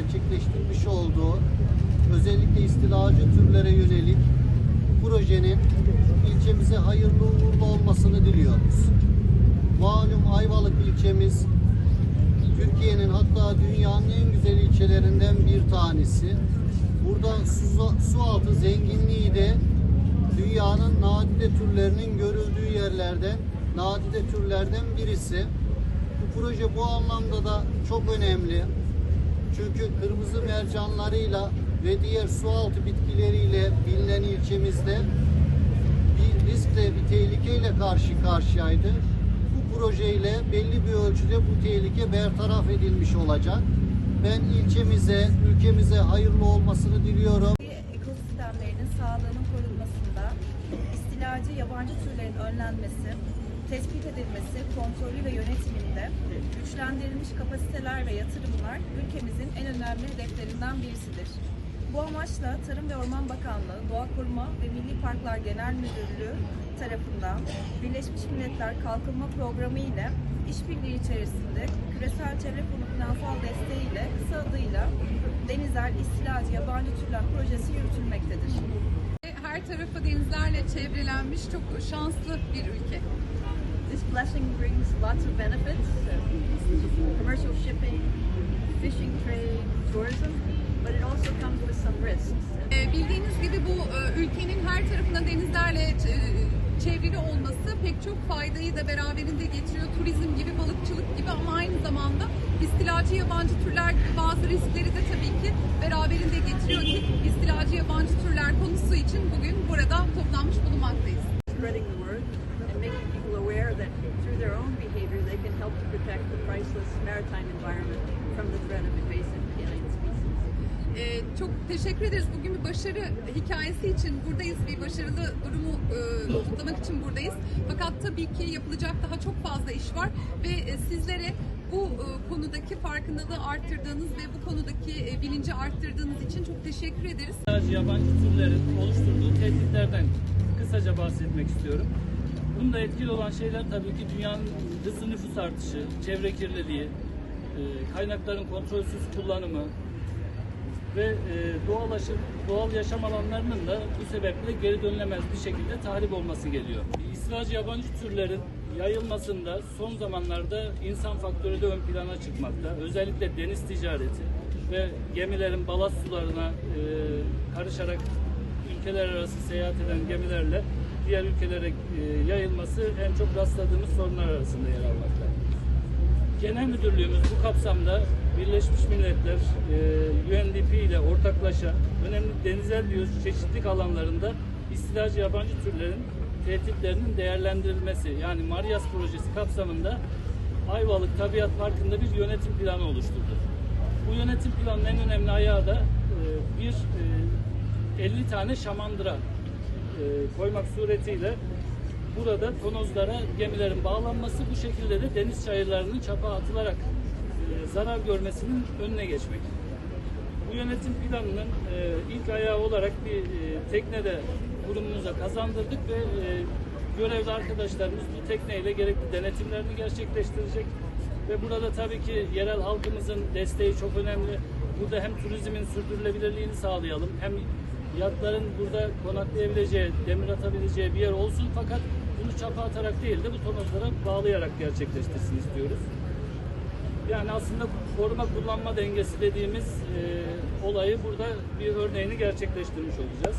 gerçekleştirmiş olduğu özellikle istilacı türlere yönelik projenin ilçemize hayırlı uğurlu olmasını diliyoruz. Malum Ayvalık ilçemiz Türkiye'nin hatta dünyanın en güzel ilçelerinden bir tanesi. Burada su, su altı zenginliği de dünyanın nadide türlerinin görüldüğü yerlerden, nadide türlerden birisi. Bu proje bu anlamda da çok önemli. Çünkü kırmızı mercanlarıyla ve diğer su altı bitkileriyle bilinen ilçemizde bir riskle, bir tehlikeyle karşı karşıyaydı. Bu projeyle belli bir ölçüde bu tehlike bertaraf edilmiş olacak. Ben ilçemize, ülkemize hayırlı olmasını diliyorum. ekosistemlerinin sağlığının korunmasında istilacı yabancı türlerin önlenmesi, tespit edilmesi, kontrolü ve yönetiminde güçlendirilmiş kapasiteler ve yatırımlar ülkemizin en önemli hedeflerinden birisidir. Bu amaçla Tarım ve Orman Bakanlığı, Doğa Koruma ve Milli Parklar Genel Müdürlüğü tarafından Birleşmiş Milletler Kalkınma Programı ile işbirliği içerisinde Küresel Çevre Fonu finansal desteğiyle kısa adıyla Denizel İstilacı Yabancı Türler Projesi yürütülmektedir. Her tarafı denizlerle çevrelenmiş çok şanslı bir ülke. This blessing brings lots of benefits, commercial shipping, fishing trade, tourism, but it also comes with some risks. Ee, Bildiğiniz gibi bu e, ülkenin her tarafına denizlerle e, çevrili olması pek çok faydayı da beraberinde getiriyor. Turizm gibi, balıkçılık gibi ama aynı zamanda istilacı yabancı türler gibi bazı riskleri de tabii ki beraberinde getiriyor ki istilacı yabancı türler konusu için bugün burada toplanmış bulunmaktayız. spreading the word and making people aware that through their own behavior they can help to protect the priceless maritime environment from the threat of invasive alien Ee, çok teşekkür ederiz. Bugün bir başarı hikayesi için buradayız. Bir başarılı durumu e, kutlamak için buradayız. Fakat tabii ki yapılacak daha çok fazla iş var ve e, sizlere bu e, konudaki farkındalığı arttırdığınız ve bu konudaki e, bilinci arttırdığınız için çok teşekkür ederiz. Sadece yabancı türlerin oluşturduğu tehditlerden kısaca bahsetmek istiyorum. Bunda etkili olan şeyler tabii ki dünyanın hızlı nüfus artışı, çevre kirliliği, e, kaynakların kontrolsüz kullanımı ve e, doğal, aşı- doğal yaşam alanlarının da bu sebeple geri dönülemez bir şekilde tahrip olması geliyor. İstilacı yabancı türlerin yayılmasında son zamanlarda insan faktörü de ön plana çıkmakta. Özellikle deniz ticareti ve gemilerin balast sularına e, karışarak ülkeler arası seyahat eden gemilerle diğer ülkelere e, yayılması en çok rastladığımız sorunlar arasında yer almakta. Genel Müdürlüğümüz bu kapsamda Birleşmiş Milletler e, UNDP ile ortaklaşa önemli denizel biyoçeşitlik alanlarında istilacı yabancı türlerin tehditlerinin değerlendirilmesi yani Marias projesi kapsamında Ayvalık Tabiat Parkı'nda bir yönetim planı oluşturdu. Bu yönetim planının en önemli ayağı da e, bir e, 50 tane şamandıra e, koymak suretiyle burada tonozlara gemilerin bağlanması bu şekilde de deniz çayırlarının çapa atılarak e, zarar görmesinin önüne geçmek. Bu yönetim planının e, ilk ayağı olarak bir e, tekne kurumumuza kazandırdık ve e, görevli arkadaşlarımız bu tekneyle gerekli denetimlerini gerçekleştirecek. Ve burada tabii ki yerel halkımızın desteği çok önemli. Burada hem turizmin sürdürülebilirliğini sağlayalım hem yatların burada konaklayabileceği, demir atabileceği bir yer olsun fakat bunu çapa atarak değil de bu tonozlara bağlayarak gerçekleştirsin istiyoruz. Yani aslında koruma kullanma dengesi dediğimiz e, olayı burada bir örneğini gerçekleştirmiş olacağız.